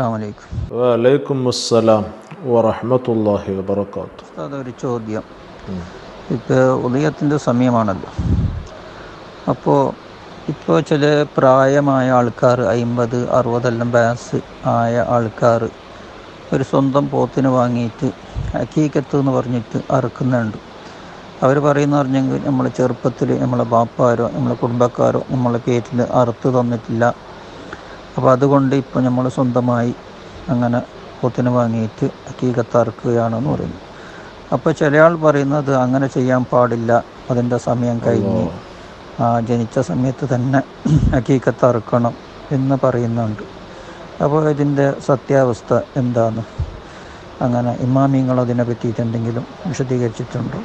വലൈക്കും അസ്സലാം വറഹമത്തല്ലാഹി വബർക്കാത്തു അതൊരു ചോദ്യം. ഇപ്പോൾ ഉദയത്തിന്റെ സമയമാണല്ലോ. അപ്പോൾ ഇപ്പോൾ ചില പ്രായമായ ആൾക്കാർ അമ്പത് അറുപതെല്ലാം വയസ്സ് ആയ ആൾക്കാർ ഒരു സ്വന്തം പോത്തിന് വാങ്ങിയിട്ട് അക്കീക്കത്ത് എന്ന് പറഞ്ഞിട്ട് അറുക്കുന്നുണ്ട്. അവർ പറയുന്ന പറഞ്ഞെങ്കിൽ നമ്മളെ ചെറുപ്പത്തിൽ നമ്മളെ ബാപ്പാരോ നമ്മളെ കുടുംബക്കാരോ നമ്മളെ പേരിൽ അറുത്ത് തന്നിട്ടില്ല. അപ്പോൾ അതുകൊണ്ട് ഇപ്പോൾ നമ്മൾ സ്വന്തമായി അങ്ങനെ പോത്തിനെ വാങ്ങിയിട്ട് ഹക്കീകത്ത് അറുക്കുകയാണെന്ന് പറയുന്നു. അപ്പോൾ ചില ആൾ പറയുന്നത് അങ്ങനെ ചെയ്യാൻ പാടില്ല അതിന്റെ സമയം കഴിഞ്ഞ് ജനിച്ച സമയത്ത് തന്നെ ഹക്കീകത്ത് എന്ന് പറയുന്നുണ്ട്. അപ്പോൾ ഇതിന്റെ സത്യാവസ്ഥ എന്താണ്? അങ്ങനെ ഇമാമിങ്ങൾ അതിനെ പറ്റിയിട്ട് എന്തെങ്കിലും വിശദീകരിച്ചിട്ടുണ്ടോ?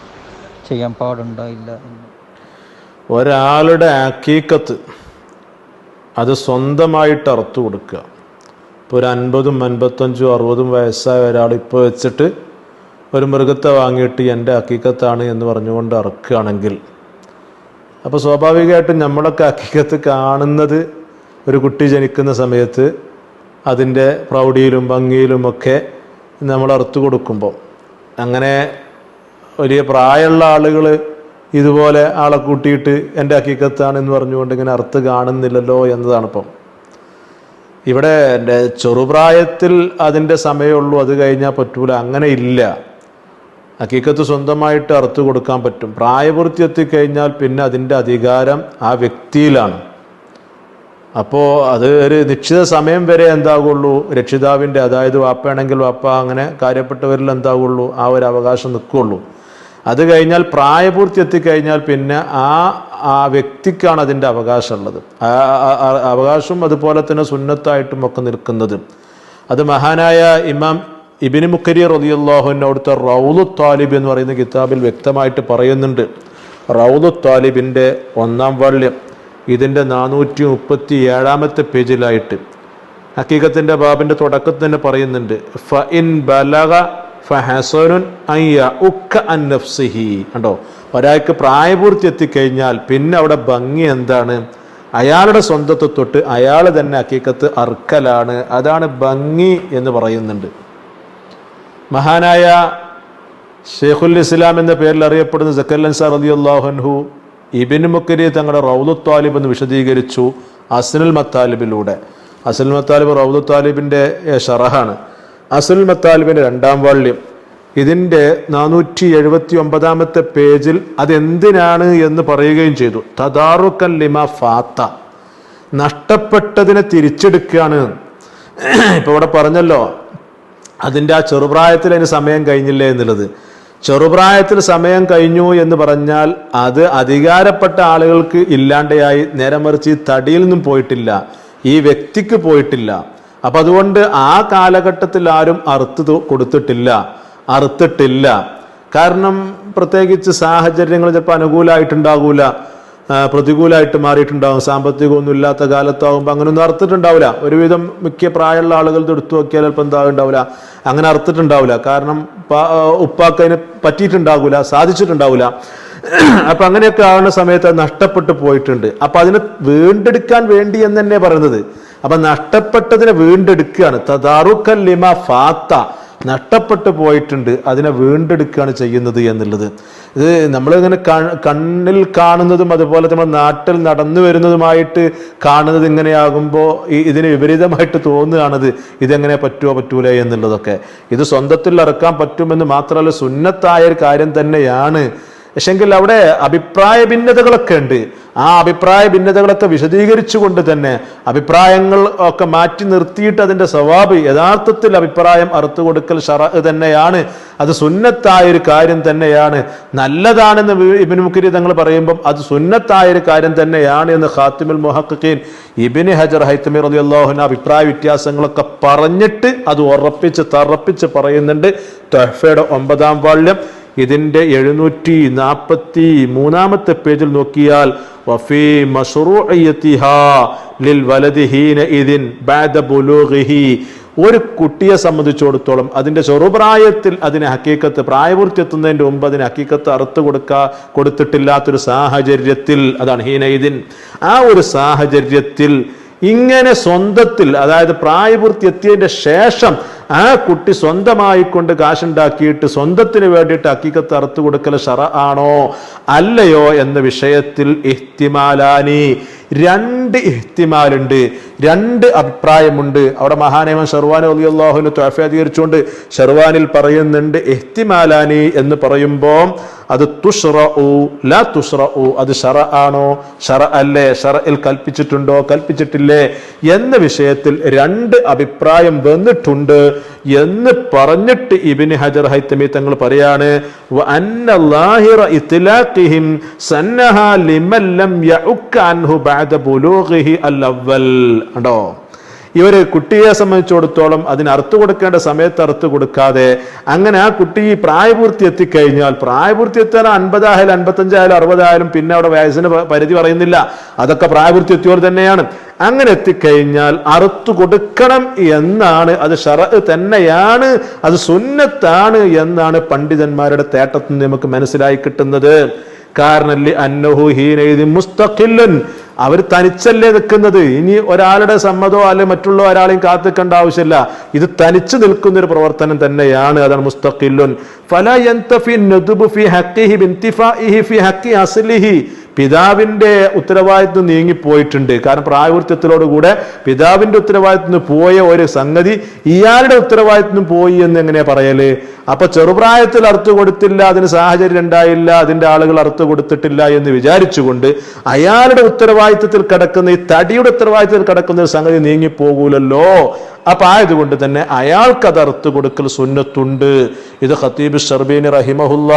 ചെയ്യാൻ പാടുണ്ടോ ഇല്ല ഒരാളുടെ അക്കീക്കത്ത് അത് സ്വന്തമായിട്ട് അറുത്തു കൊടുക്കുക. ഇപ്പോൾ ഒരു അൻപതും അൻപത്തഞ്ചും അറുപതും വയസ്സായ ഒരാൾ ഇപ്പോൾ വെച്ചിട്ട് ഒരു മൃഗത്തെ വാങ്ങിയിട്ട് എന്റെ അക്കീക്കത്താണ് എന്ന് പറഞ്ഞുകൊണ്ട് അറുക്കുകയാണെങ്കിൽ അപ്പോൾ സ്വാഭാവികമായിട്ടും നമ്മളൊക്കെ അക്കീക്കത്ത് കാണുന്നത് ഒരു കുട്ടി ജനിക്കുന്ന സമയത്ത് അതിന്റെ പ്രൗഢിയിലും ഭംഗിയിലും ഒക്കെ നമ്മൾ അറുത്തു കൊടുക്കുമ്പോൾ അങ്ങനെ വലിയ പ്രായമുള്ള ആളുകൾ ഇതുപോലെ ആളെ കൂട്ടിയിട്ട് എന്റെ അക്കീക്കത്താണ് എന്ന് പറഞ്ഞുകൊണ്ട് ഇങ്ങനെ അർത്ഥ കാണുന്നില്ലല്ലോ എന്നതാണ് ഇപ്പം ഇവിടെ എന്റെ ചെറുപ്രായത്തിൽ അതിന്റെ സമയമുള്ളൂ അത് കഴിഞ്ഞാൽ പറ്റൂല അങ്ങനെ ഇല്ല. ഹക്കീക്കത്ത് സ്വന്തമായിട്ട് അറുത്ത് കൊടുക്കാൻ പറ്റും. പ്രായപൂർത്തി എത്തിക്കഴിഞ്ഞാൽ പിന്നെ അതിന്റെ അധികാരം ആ വ്യക്തിയിലാണ്. അപ്പോൾ അത് ഒരു നിശ്ചിത സമയം വരെ എന്താകുള്ളൂ രക്ഷിതാവിന്റെ അതായത് വാപ്പയാണെങ്കിൽ വാപ്പ അങ്ങനെ കാര്യപ്പെട്ടവരിൽ എന്താകുള്ളൂ ആ ഒരു അവകാശം നിൽക്കുള്ളൂ അത് കഴിഞ്ഞാൽ പ്രായപൂർത്തി എത്തിക്കഴിഞ്ഞാൽ പിന്നെ ആ ആ വ്യക്തിക്കാണ് അതിന്റെ അവകാശമുള്ളത്. ആ ആ- ആ അവകാശം അതുപോലെ തന്നെ സുന്നത്തായിട്ടും ഒക്കെ നിൽക്കുന്നത്. അത് മഹാനായ ഇമാം ഇബിന് മുക്കരി റതിയുള്ളാഹുവിന്റെ അവിടുത്തെ റൗലു താലിബ് എന്ന് പറയുന്ന കിതാബിൽ വ്യക്തമായിട്ട് പറയുന്നുണ്ട്. റൗലു താലിബിന്റെ ഒന്നാം വാല്യം ഇതിന്റെ നാനൂറ്റി മുപ്പത്തി ഏഴാമത്തെ പേജിലായിട്ട്. ഹക്കീകത്തിന്റെ ബാബിന്റെ തുടക്കത്തിൽ തന്നെ പറയുന്നുണ്ട് ഫ ഇൻ ബലഗ ഫഹസനുൻ അയ്യ ഉക്ക അൻ നഫ്സിഹി. കണ്ടോ? ഒരാൾക്ക് പ്രായപൂർത്തി എത്തിക്കഴിഞ്ഞാൽ പിന്നെ അവിടെ ഭംഗി എന്താണ്? അയാളുടെ സ്വന്തത്തെ തൊട്ട് അയാൾ തന്നെ അക്കീക്കത്ത് അർക്കലാണ്. അതാണ് ഭംഗി എന്ന് പറയുന്നുണ്ട്. മഹാനായ ഷെയ്ഖുൽ ഇസ്ലാം എന്ന പേരിൽ അറിയപ്പെടുന്ന സക്കല്ലൻ സാർ അലി അള്ളാഹുൻഹു ഇബിൻ മുക്കരി തങ്ങളുടെ റൗദു താലിബ് എന്ന് വിശദീകരിച്ചു അസ്നുൽ മത്താലിബിലൂടെ. അസ്നുൽ മത്താലിബ് റൗദു താലിബിന്റെ ഷറഹാണ്. അസ്നുൽ മത്താലിബിന്റെ രണ്ടാം വാള്യം. ഇതിന്റെ നാനൂറ്റി എഴുപത്തി ഒമ്പതാമത്തെ പേജിൽ അതെന്തിനാണ് എന്ന് പറയുകയും ചെയ്തു. തദാറുക്കൻ ലിമ ഫാത്ത. നഷ്ടപ്പെട്ടതിനെ തിരിച്ചെടുക്കുകയാണ്. ഇപ്പൊ ഇവിടെ പറഞ്ഞല്ലോ അതിന്റെ ആ ചെറുപ്രായത്തിൽ അതിന് സമയം കഴിഞ്ഞില്ലേ എന്നുള്ളത്. ചെറുപ്രായത്തിൽ സമയം കഴിഞ്ഞു എന്ന് പറഞ്ഞാൽ അത് അധികാരപ്പെട്ട ആളുകൾക്ക് ഇല്ലാണ്ടെയായി നേരെ മറിച്ച് തടിയിൽ നിന്നും പോയിട്ടില്ല. ഈ വ്യക്തിക്ക് പോയിട്ടില്ല. അപ്പൊ അതുകൊണ്ട് ആ കാലഘട്ടത്തിൽ ആരും അറുത്ത് കൊടുത്തിട്ടില്ല. അറുത്തിട്ടില്ല. കാരണം പ്രത്യേകിച്ച് സാഹചര്യങ്ങൾ ചിലപ്പോൾ അനുകൂലമായിട്ടുണ്ടാകൂല പ്രതികൂലമായിട്ട് മാറിയിട്ടുണ്ടാകും സാമ്പത്തികമൊന്നും ഇല്ലാത്ത കാലത്താവുമ്പോൾ അങ്ങനെയൊന്നും അറുത്തിട്ടുണ്ടാവില്ല. ഒരുവിധം മിക്ക പ്രായമുള്ള ആളുകൾ എടുത്തു നോക്കിയാൽ ചിലപ്പോൾ എന്താ ഉണ്ടാവില്ല അങ്ങനെ അറുത്തിട്ടുണ്ടാവില്ല. കാരണം ഉപ്പാക്കതിന് അതിന് സാധിച്ചിട്ടുണ്ടാവില്ല. അപ്പൊ അങ്ങനെയൊക്കെ ആവുന്ന സമയത്ത് നഷ്ടപ്പെട്ടു പോയിട്ടുണ്ട്. അപ്പൊ അതിനെ വീണ്ടെടുക്കാൻ വേണ്ടി എന്ന് തന്നെ പറയുന്നത്. അപ്പൊ നഷ്ടപ്പെട്ടതിനെ വീണ്ടെടുക്കുകയാണ്. തദാറുക്കൽ ലിമ ഫാത്ത. നഷ്ടപ്പെട്ടു പോയിട്ടുണ്ട് അതിനെ വീണ്ടെടുക്കുകയാണ് ചെയ്യുന്നത് എന്നുള്ളത്. ഇത് നമ്മളിങ്ങനെ കണ്ണിൽ കാണുന്നതും അതുപോലെ നമ്മൾ നാട്ടിൽ നടന്നു വരുന്നതുമായിട്ട് കാണുന്നത് ഇങ്ങനെയാകുമ്പോൾ ഈ ഇതിന് വിപരീതമായിട്ട് തോന്നുകയാണത് ഇതെങ്ങനെ പറ്റുമോ പറ്റൂല എന്നുള്ളതൊക്കെ. ഇത് സ്വന്തത്തിൽ ഇറക്കാൻ പറ്റുമെന്ന് മാത്രമല്ല സുന്നത്തായ ഒരു കാര്യം തന്നെയാണ്. പക്ഷെങ്കിൽ അവിടെ അഭിപ്രായ ഭിന്നതകളൊക്കെ ഉണ്ട്. ആ അഭിപ്രായ ഭിന്നതകളൊക്കെ വിശദീകരിച്ചുകൊണ്ട് തന്നെ അഭിപ്രായങ്ങൾ ഒക്കെ മാറ്റി നിർത്തിയിട്ട് അതിന്റെ സ്വഭാവ് യഥാർത്ഥത്തിൽ അഭിപ്രായം അറുത്തു കൊടുക്കൽ ഷറ തന്നെയാണ്. അത് സുന്നത്തായ ഒരു കാര്യം തന്നെയാണ്. നല്ലതാണെന്ന് ഇബിൻ മുക്കരി തങ്ങൾ പറയുമ്പം അത് സുന്നത്തായ ഒരു കാര്യം തന്നെയാണ് എന്ന് ഖാത്തിമുൽ മുഹക്കീൻ ഇബിന് ഹജർ ഹൈത്തമി അള്ളാഹുന അഭിപ്രായ വ്യത്യാസങ്ങളൊക്കെ പറഞ്ഞിട്ട് അത് ഉറപ്പിച്ച് തറപ്പിച്ച് പറയുന്നുണ്ട്. തൊഹഫയുടെ ഒമ്പതാം വാള്യം. ഇതിന്റെ എഴുന്നൂറ്റി നാൽപ്പത്തി മൂന്നാമത്തെ പേജിൽ നോക്കിയാൽ വഫീ ബഅദ ഒരു കുട്ടിയെ സംബന്ധിച്ചിടത്തോളം അതിന്റെ ചെറുപ്രായത്തിൽ അതിന് ഹക്കീക്കത്ത് പ്രായപൂർത്തി എത്തുന്നതിന്റെ മുമ്പ് അതിന് ഹക്കീക്കത്ത് അറുത്ത് കൊടുക്കാ കൊടുത്തിട്ടില്ലാത്തൊരു സാഹചര്യത്തിൽ അതാണ് ഹീനൈദിൻ ഇതിൻ ആ ഒരു സാഹചര്യത്തിൽ ഇങ്ങനെ സ്വന്തത്തിൽ അതായത് പ്രായപൂർത്തി എത്തിയതിന്റെ ശേഷം ആ കുട്ടി സ്വന്തമായിക്കൊണ്ട് കാശുണ്ടാക്കിയിട്ട് സ്വന്തത്തിന് വേണ്ടിയിട്ട് അക്കീക്കത്ത് അറുത്തു കൊടുക്കൽ ഷറ ആണോ? അല്ലയോ എന്ന വിഷയത്തിൽ ഇഹ്തിമാലാനി. രണ്ട് ഇഹ്തിമാലുണ്ട്. രണ്ട് അഭിപ്രായമുണ്ട്. അവിടെ മഹാനേമൻ ഷെർവാൻ അലിയല്ലാഹുവിന് ത്വഫീകരിച്ചുകൊണ്ട് ഷെർവാനിൽ പറയുന്നുണ്ട് എഹ്തിമാലാനി എന്ന് പറയുമ്പോൾ അത് തുഷ്റഉ ലാ തുഷ്റഉ അത് ഷറ ആണോ ഷറ അല്ലേ ഷറയിൽ കൽപ്പിച്ചിട്ടുണ്ടോ കൽപ്പിച്ചിട്ടില്ലേ എന്ന വിഷയത്തിൽ രണ്ട് അഭിപ്രായം വന്നിട്ടുണ്ട് എന്ന് പറഞ്ഞിട്ട് ഇബിന് ഹജർ ഹൈത്തമി തങ്ങൾ പറയാണ് "വ അന്ന ലാഹിറ ഇത്ലാഖിഹിം സന്നഹ ലിമൻ ലം യഉക്ക അൻഹു ബഅദ ബുലൂഗിഹി അൽ അവ്വൽ. ഉണ്ടോ ഇവർ കുട്ടിയെ സംബന്ധിച്ചിടത്തോളം അതിന് അർത്ഥ കൊടുക്കേണ്ട സമയത്ത് അർത്ഥ കൊടുക്കാതെ അങ്ങനെ ആ കുട്ടി ഈ പ്രായപൂർത്തി എത്തിക്കഴിഞ്ഞാൽ പ്രായപൂർത്തി എത്താൻ അൻപതായാലും അൻപത്തഞ്ചായാലും അറുപതായാലും പിന്നെ അവിടെ വയസ്സിന് പരിധി പറയുന്നില്ല. അതൊക്കെ പ്രായപൂർത്തി എത്തിയവർ തന്നെയാണ്. അങ്ങനെ എത്തിക്കഴിഞ്ഞാൽ അറുത്തു കൊടുക്കണം എന്നാണ് അത് ഷറ തന്നെയാണ് അത് സുന്നത്താണ് എന്നാണ് പണ്ഡിതന്മാരുടെ തേട്ടത്തിൽ നിന്ന് നമുക്ക് മനസ്സിലായി കിട്ടുന്നത്. കാരണം അന്നഹു മുസ്തഖില്ലൻ അവർ തനിച്ചല്ലേ നിൽക്കുന്നത്? ഇനി ഒരാളുടെ സമ്മതോ അല്ലെങ്കിൽ മറ്റുള്ള ഒരാളെയും കാത്തിക്കേണ്ട ആവശ്യമില്ല. ഇത് തനിച്ചു നിൽക്കുന്ന ഒരു പ്രവർത്തനം തന്നെയാണ്. അതാണ് മുസ്തഖില്ലുൻ ഫല പിതാവിന്റെ ഉത്തരവാദിത്വം നീങ്ങിപ്പോയിട്ടുണ്ട്. കാരണം പ്രായപൂർത്തിയത്തിലോടുകൂടെ പിതാവിന്റെ ഉത്തരവാദിത്വം പോയ ഒരു സംഗതി ഇയാളുടെ ഉത്തരവാദിത്വം പോയി എന്ന് എങ്ങനെയാ പറയൽ? അപ്പൊ ചെറുപ്രായത്തിൽ അർത്ഥ കൊടുത്തില്ല അതിന് സാഹചര്യം ഉണ്ടായില്ല അതിന്റെ ആളുകൾ അർത്ഥ കൊടുത്തിട്ടില്ല എന്ന് വിചാരിച്ചുകൊണ്ട് അയാളുടെ ഉത്തരവാദിത്വത്തിൽ കിടക്കുന്ന ഈ തടിയുടെ ഉത്തരവാദിത്വത്തിൽ കിടക്കുന്ന ഒരു സംഗതി നീങ്ങിപ്പോകൂലല്ലോ. അപ്പൊ ആയതുകൊണ്ട് തന്നെ അയാൾക്ക് അത് അറുത്തു കൊടുക്കൽ സുന്നത്തുണ്ട് ഇത് ഖത്തീബ് ഷർബീൻ റഹിമഹുല്ല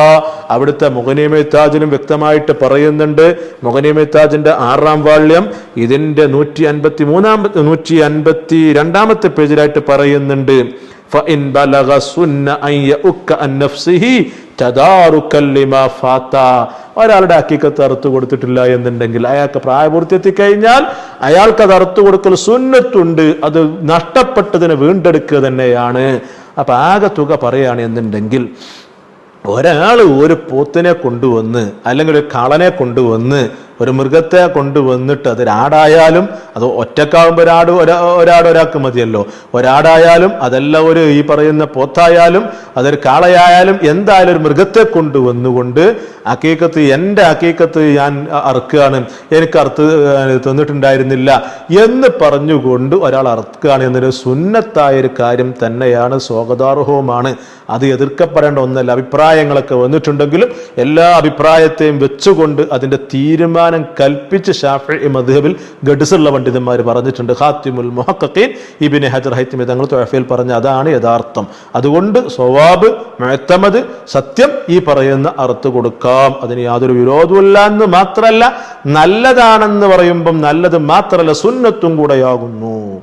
അവിടുത്തെ മുഗനീമത്താജിനും വ്യക്തമായിട്ട് പറയുന്നുണ്ട് മുഗനീമത്താജിന്റെ ആറാം വാള്യം ഇതിന്റെ നൂറ്റി അൻപത്തി മൂന്നാമത്തെ നൂറ്റി അൻപത്തി രണ്ടാമത്തെ പേജിലായിട്ട് പറയുന്നുണ്ട് فإن بلغ سن أن يؤك عن نفسه تداركا لما فات ഒരാളുടെ അക്കിക്കത്ത് അറുത്ത് കൊടുത്തിട്ടില്ല എന്നുണ്ടെങ്കിൽ അയാൾക്ക് പ്രായപൂർത്തി എത്തിക്കഴിഞ്ഞാൽ അയാൾക്ക് അത് അറുത്തു കൊടുക്കൽ സുന്നത്തുണ്ട് അത് നഷ്ടപ്പെട്ടതിനെ വീണ്ടെടുക്കുക തന്നെയാണ്. അപ്പൊ ആകെ തുക പറയുകയാണ് എന്നുണ്ടെങ്കിൽ ഒരാൾ ഒരു പോത്തിനെ കൊണ്ടുവന്ന് അല്ലെങ്കിൽ ഒരു കളനെ കൊണ്ടുവന്ന് ഒരു മൃഗത്തെ കൊണ്ടുവന്നിട്ട് അത് ഒരാടായാലും അത് ഒറ്റക്കാവുമ്പോൾ ഒരാട് ഒരാ ഒരാട് ഒരാൾക്ക് മതിയല്ലോ. ഒരാടായാലും അതല്ല ഒരു ഈ പറയുന്ന പോത്തായാലും അതൊരു കാളയായാലും എന്തായാലും ഒരു മൃഗത്തെ കൊണ്ടുവന്നുകൊണ്ട് അക്കീക്കത്ത് എന്റെ അക്കീക്കത്ത് ഞാൻ അറുക്കുകയാണ്. എനിക്ക് അറുത്ത് തന്നിട്ടുണ്ടായിരുന്നില്ല എന്ന് പറഞ്ഞുകൊണ്ട് ഒരാൾ അറുക്കുകയാണ് എന്നൊരു സുന്നത്തായ ഒരു കാര്യം തന്നെയാണ് സ്വാഗതാർഹവുമാണ്. അത് എതിർക്കപ്പെടേണ്ട ഒന്നല്ല. അഭിപ്രായങ്ങളൊക്കെ വന്നിട്ടുണ്ടെങ്കിലും എല്ലാ അഭിപ്രായത്തെയും വെച്ചുകൊണ്ട് അതിന്റെ തീരുമാനം കൽപ്പിച്ച് ഷാഫി മധുഹബിൽ ഗഡ്സുള്ള പണ്ഡിതന്മാർ പറഞ്ഞിട്ടുണ്ട്. ഹാത്തിമുൽ മുഹക്കീൻ ഇബിന് ഹജർ ഹൈത്തിമി തങ്ങൾ തൊഴഫയിൽ പറഞ്ഞ അതാണ് യഥാർത്ഥം. അതുകൊണ്ട് സ്വവാബ് മുഴത്തമത് സത്യം ഈ പറയുന്ന അർത്ഥ കൊടുക്കാം. അതിന് യാതൊരു വിരോധമില്ല എന്ന് മാത്രമല്ല നല്ലതാണെന്ന് പറയുമ്പം നല്ലത് മാത്രമല്ല സുന്നത്തും കൂടെയാകുന്നു.